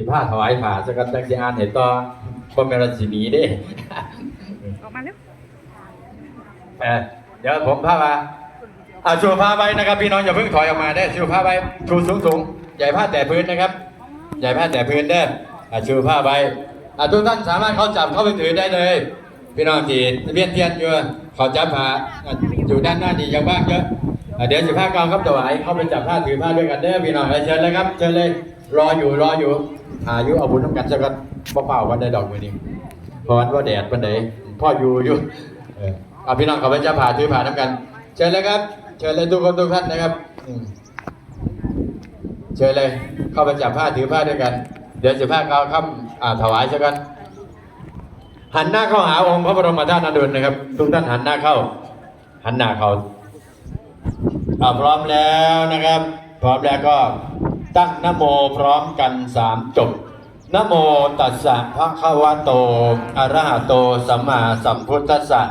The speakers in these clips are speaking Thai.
สิผ้าถวายผ่าสกันจักสิอ่านเห็นต่อบ่แม่นว่าสิหนีเด้ออกมาเร็วเออเดี๋ยวผมพามาอ่าชูผ้าไว้นะครับ พี่น้องอย่าเพิ่งถอยออกมาได้อชูผ้าไว้ชูสูงสูงใหญ่ผ้าแต่พื้นนะครับ ใหญ่ผ้าแต่พื้นเด้ออ่าชูผ้าไว้อ่าทุกท่านสามารถเข้าจับเข้าไปถือได้เลย พี่น้องที่เวียนเทียนอยู่เขาจับผ้าอ่าอยู่ด้านหน้าดียังบ้างเยอะอ่าเดี๋ยวสิผ้ากองครับถวายเข้าไปจับผ้าถือผ้าด้วยกันเด้อพี่น้องเชิญเลยครับเชิญเลย รออยู่รออยู่อายุเอาบุญน้ำกันสักกันบ่เปล่าวันใดดอกมือนี้พรว่าแดดวันไหนพ่ออยู่อยู่เออเอาพี่น้องขอพระเจ้าผ่าถือผ่าน้ำกัน เชิญเลยครับ เชิญเลยทุกคนทุกท่านนะครับเชิญเลยเข้าไปจับผ้าถือผ้าด้วยกัน เดี๋ยวจะผ้าเขาคำอ่าถวายสักกัน หันหน้าเข้าหาองค์พระบรมธาตุนาดุลนะครับ ทุกท่านหันหน้าเข้า หันหน้าเข้าพร้อมแล้วนะครับ พร้อมแล้วก็ ตั้งนโมพร้อมกันสามจบนโมตัสสะภะคะวะโตอะระหะโตสัมมาสัมพุทธัสสะ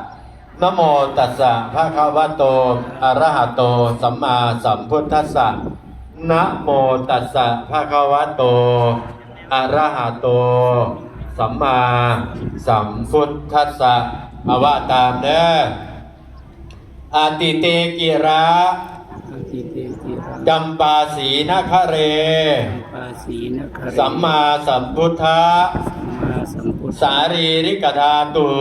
นโมตัสสะภะคะวะโตอะระหะโตสัมมาสัมพุทธัสสะนะโมตัสสะภะคะวะโตอะระหะโต สัมมาสัมพุทธัสสะอาว่าตามเด้ออาติเตกิระ อาทิเตติรังกัมปาสีนาคเร ปาสีนคเรสัมมาสัมพุทธะสัมมาสัมพุทธสารีริกธาตุ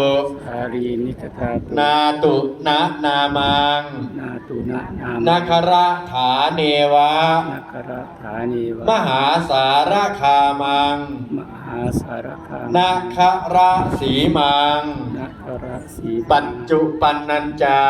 สารีนิกธาตุนาตุนะนามัง นาตุนะนามนาคระฐาเนวะ นาคระฐานีวะมหาสารคามัง มหาสารคามนาคระสีมังนาค ระสีปัจจุปันนัญจา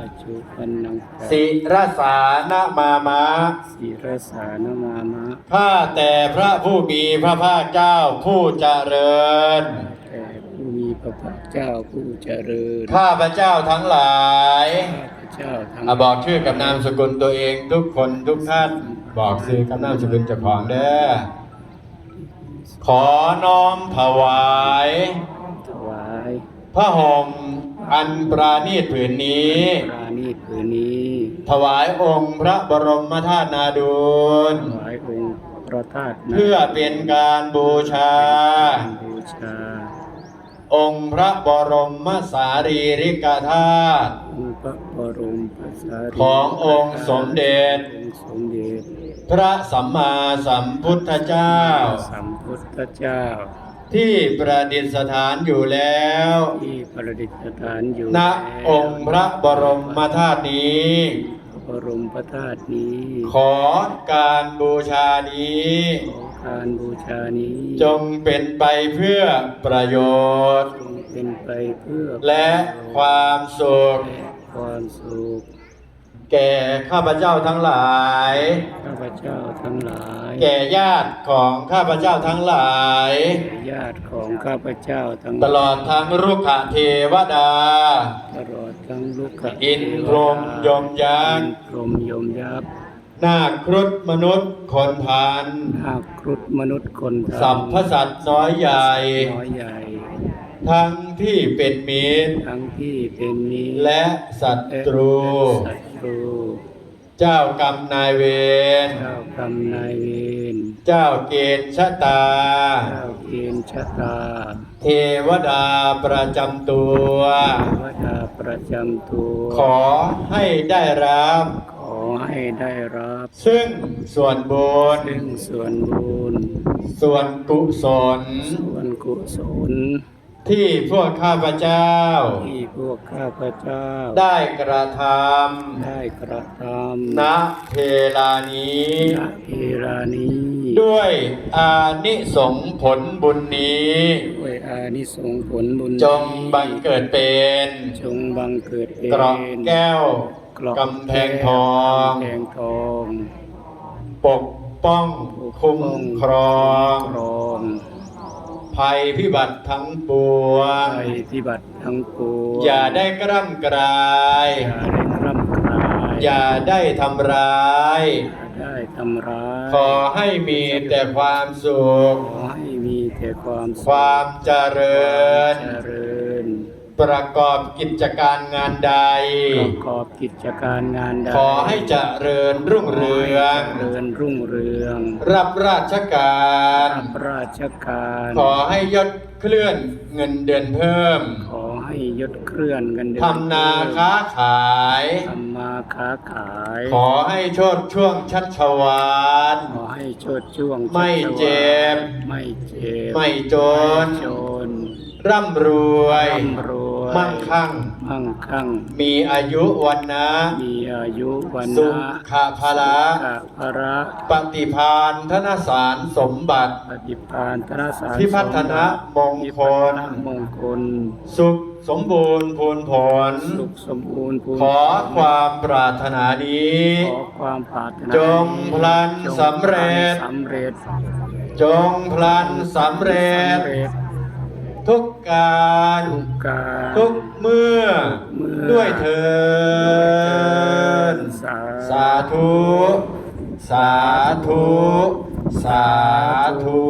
ปัจจุปันนังสิรสานามามะสีรสานมามะข้าแต่พระผู้มีพระภาคเจ้าผู้เจริญแต่ผู้มีพระภาคเจ้าผู้เจริญข้าพระเจ้าทั้งหลายข้าพเจ้าทั้งอะบอกชื่อกับนามสกุลตัวเองทุกคนทุกท่าน บอกชื่อกับนามสกุลเจ้าของเด้อขอน้อมถวายถวาย พระห่มอันปราณีตผืนนี้ ปราณีตผืนนี้ถวายองค์พระบรมธาตุนาดูล ถวายองค์พระธาตุเพื่อเป็นการบูชาการบูชาองค์พระบรมสารีริกธาตุองค์พระบรมพระสารีขององค์สมเด็จ องค์สมเด็จพระสัมมาสัมพุทธเจ้า สัมพุทธเจ้า ที่ประดิษฐานอยู่แล้วที่ประดิษฐานอยู่ณแล้วองค์พระบรมธาตุนี้พระบรมพระธาตุนี้ ขอการบูชานี้ขอการบูชานี้ จงเป็นไปเพื่อประโยชน์ จงเป็นไปเพื่อและความสุขและความสุข แก่ข้าพเจ้าทั้งหลายข้าพ เจ้าทั้งหลาย แก่ญาติของข้าพเจ้าทั้งหลาย ญาติของข้าพเจ้าทั้งตลอดทั้งรุกขเทวดา ตลอดทั้งลูกขอินพรหมยมยักษ์อินพรหมยมยักษ์นาคครุฑมนุษย์คนพานนาคครุฑมนุษย์คนทำสัพพสัตว์น้อยใหญ่น้อยใหญ่ ทั้งที่เป็นมิตรทั้งที่เป็นมิตรและศัตรูและศัตรู เจ้ากรรมนายเวร เจ้ากรรมนายเวร เจ้าเกณฑ์ชะตา เจ้าเกณฑ์ชะตา เทวดาประจำตัว เทวดาประจำตัว ขอให้ได้รับ ขอให้ได้รับ ซึ่งส่วนบุญ ซึ่งส่วนบุญ ส่วนกุศล ส่วนกุศล ที่พวกข้าพเจ้า ที่พวกข้าพเจ้า ได้กระทได้กระทำณำเวลานี้ณเวลานี้ ด้วยอานิสงส์ผลบุญนี้ด้วยอานิสงส์ผลบุญจงบังเกิดเป็นจงบังเกิดเป็นเกราะแก้วเกราะกำแพงทองกำแพงทอง ปกป้องคุ้มครองครอง ภัยพิบัติทั้งปวงภัยพิบัติทั้งปวงอย่าได้กร่ำกราย อย่าได้คร่ำคราย อย่าได้ทำร้ายอย่าได้ทำร้ายขอให้มีแต่ความสุขขอให้มีแต่ความคสุขวามเจริญเจริญ ประกอบกิจการงานใด ประกอบกิจการงานใดขอให้เจริญรุ่งเรืองเจริญรุ่งเรือง รับราชการรับราชการ ขอให้ยศเคลื่อนเงินเดือนเพิ่มขอ ให้ยศเคลื่อนเงินเดือนทำนาค้าขาย ทำมาค้าขาย ขอให้โชดช่วงชัชวาน ขอให้โชดช่วงไม่เจ็บ ไม่เจ็บไม่จน ไม่จนร่ำรวย ร่ำรวย มั่งคั่ง มั่งคั่ง มีอายุวันนะมีอายุวันสุนะขภาระขะพระปฏิพานธนสารสมบัติ ปฏิภาณธนสารพิพัฒนะมงคลพิพัฒนมงคล สุขสมบูรณ์พูนผล สุขสมบูรณ์ภูมิขอความปรารถนานี้ ขอความปรารถนาจงพลันจงสำเร็จ สำเร็จจงพลันสำเร็จ สำเร็จ ทุกการทุกการทุกเมื่อเมื่อด้วยเถินสาสาธุ สาธุ สาธุ